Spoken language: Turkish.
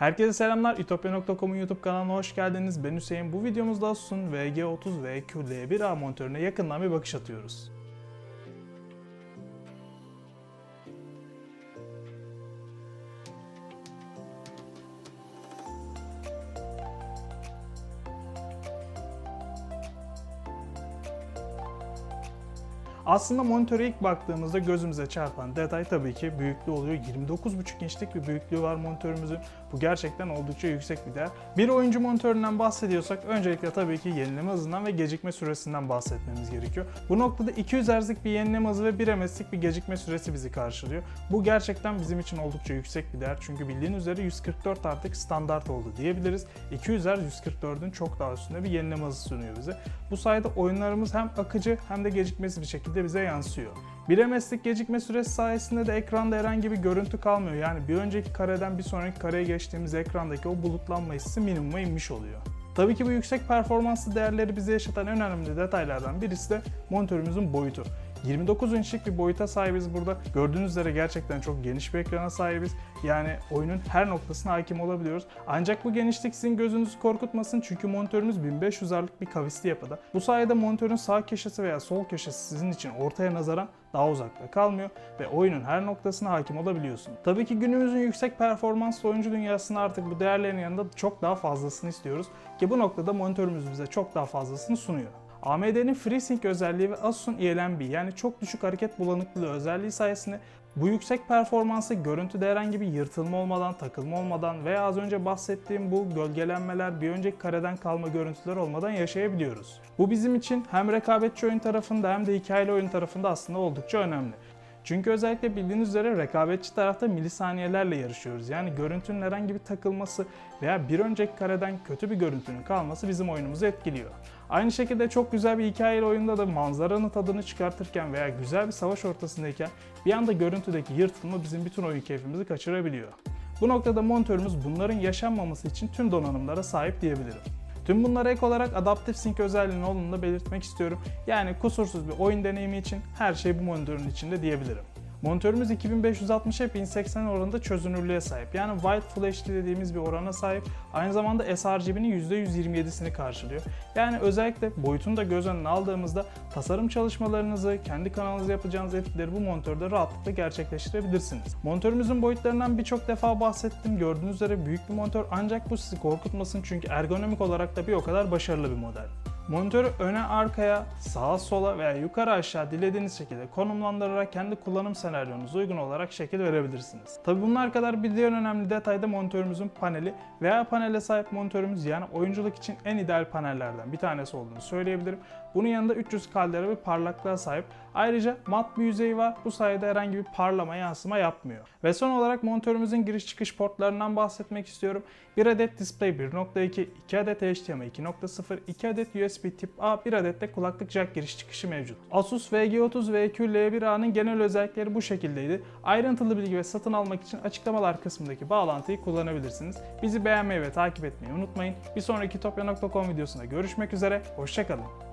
Herkese selamlar. İtopya.com'un YouTube kanalına hoş geldiniz. Ben Hüseyin. Bu videomuzda Asus'un VG30 VQ L1A monitörüne yakından bir bakış atıyoruz. Aslında monitöre ilk baktığımızda gözümüze çarpan detay tabii ki büyüklüğü oluyor. 29,5 inçlik bir büyüklüğü var monitörümüzün. Bu gerçekten oldukça yüksek bir değer. Bir oyuncu monitöründen bahsediyorsak öncelikle tabii ki yenileme hızından ve gecikme süresinden bahsetmemiz gerekiyor. Bu noktada 200 Hz'lik bir yenileme hızı ve 1 MS'lik bir gecikme süresi bizi karşılıyor. Bu gerçekten bizim için oldukça yüksek bir değer. Çünkü bildiğin üzere 144 artık standart oldu diyebiliriz. 200 Hz 144'ün çok daha üstünde bir yenileme hızı sunuyor bize. Bu sayede oyunlarımız hem akıcı hem de gecikmesiz bir şekilde bize yansıyor. 1 MS'lik gecikme süresi sayesinde de ekranda herhangi bir görüntü kalmıyor. Yani bir önceki kareden bir sonraki kareye geçtiğimiz ekrandaki o bulutlanma hissi minimuma inmiş oluyor. Tabii ki bu yüksek performanslı değerleri bize yaşatan en önemli detaylardan birisi de monitörümüzün boyutu. 29 inçlik bir boyuta sahibiz burada. Gördüğünüz üzere gerçekten çok geniş bir ekrana sahibiz. Yani oyunun her noktasına hakim olabiliyoruz. Ancak bu genişlik sizin gözünüzü korkutmasın çünkü monitörümüz 1500 R'lık bir kavisli yapıda. Bu sayede monitörün sağ köşesi veya sol köşesi sizin için ortaya nazaran daha uzakta kalmıyor ve oyunun her noktasına hakim olabiliyorsun. Tabii ki günümüzün yüksek performanslı oyuncu dünyasında artık bu değerlerin yanında çok daha fazlasını istiyoruz ki bu noktada monitörümüz bize çok daha fazlasını sunuyor. AMD'nin FreeSync özelliği ve Asus'un ELNB yani çok düşük hareket bulanıklığı özelliği sayesinde bu yüksek performansı görüntüde herhangi bir yırtılma olmadan, takılma olmadan veya az önce bahsettiğim bu gölgelenmeler, bir önceki kareden kalma görüntüler olmadan yaşayabiliyoruz. Bu bizim için hem rekabetçi oyun tarafında hem de hikayeli oyun tarafında aslında oldukça önemli. Çünkü özellikle bildiğiniz üzere rekabetçi tarafta milisaniyelerle yarışıyoruz. Yani görüntünün herhangi bir takılması veya bir önceki kareden kötü bir görüntünün kalması bizim oyunumuzu etkiliyor. Aynı şekilde çok güzel bir hikayeli oyunda da manzaranın tadını çıkartırken veya güzel bir savaş ortasındayken bir anda görüntüdeki yırtılma bizim bütün oyun keyfimizi kaçırabiliyor. Bu noktada monitörümüz bunların yaşanmaması için tüm donanımlara sahip diyebilirim. Tüm bunlara ek olarak Adaptive Sync özelliğinin olduğunu da belirtmek istiyorum. Yani kusursuz bir oyun deneyimi için her şey bu monitörün içinde diyebilirim. Monitörümüz 2560'a 1080 oranında çözünürlüğe sahip. Yani White Full HD dediğimiz bir orana sahip. Aynı zamanda sRGB'nin %127'sini karşılıyor. Yani özellikle boyutunu da göz önüne aldığımızda tasarım çalışmalarınızı, kendi kanalınızda yapacağınız editleri bu monitörde rahatlıkla gerçekleştirebilirsiniz. Monitörümüzün boyutlarından birçok defa bahsettim. Gördüğünüz üzere büyük bir monitör ancak bu sizi korkutmasın çünkü ergonomik olarak da bir o kadar başarılı bir model. Monitörü öne arkaya, sağa sola veya yukarı aşağı dilediğiniz şekilde konumlandırarak kendi kullanım senaryonuza uygun olarak şekil verebilirsiniz. Tabi bunlar kadar bir diğer önemli detay da monitörümüzün paneli veya panele sahip monitörümüz yani oyunculuk için en ideal panellerden bir tanesi olduğunu söyleyebilirim. Bunun yanında 300 kaldera bir parlaklığa sahip. Ayrıca mat bir yüzeyi var. Bu sayede herhangi bir parlama yansıma yapmıyor. Ve son olarak monitörümüzün giriş çıkış portlarından bahsetmek istiyorum. 1 adet Display 1.2, 2 adet HDMI 2.0, 2 adet USB tip A, 1 adet de kulaklık jack giriş çıkışı mevcut. Asus VG30 VQ L1A'nın genel özellikleri bu şekildeydi. Ayrıntılı bilgi ve satın almak için açıklamalar kısmındaki bağlantıyı kullanabilirsiniz. Bizi beğenmeyi ve takip etmeyi unutmayın. Bir sonraki topya.com videosunda görüşmek üzere, hoşçakalın.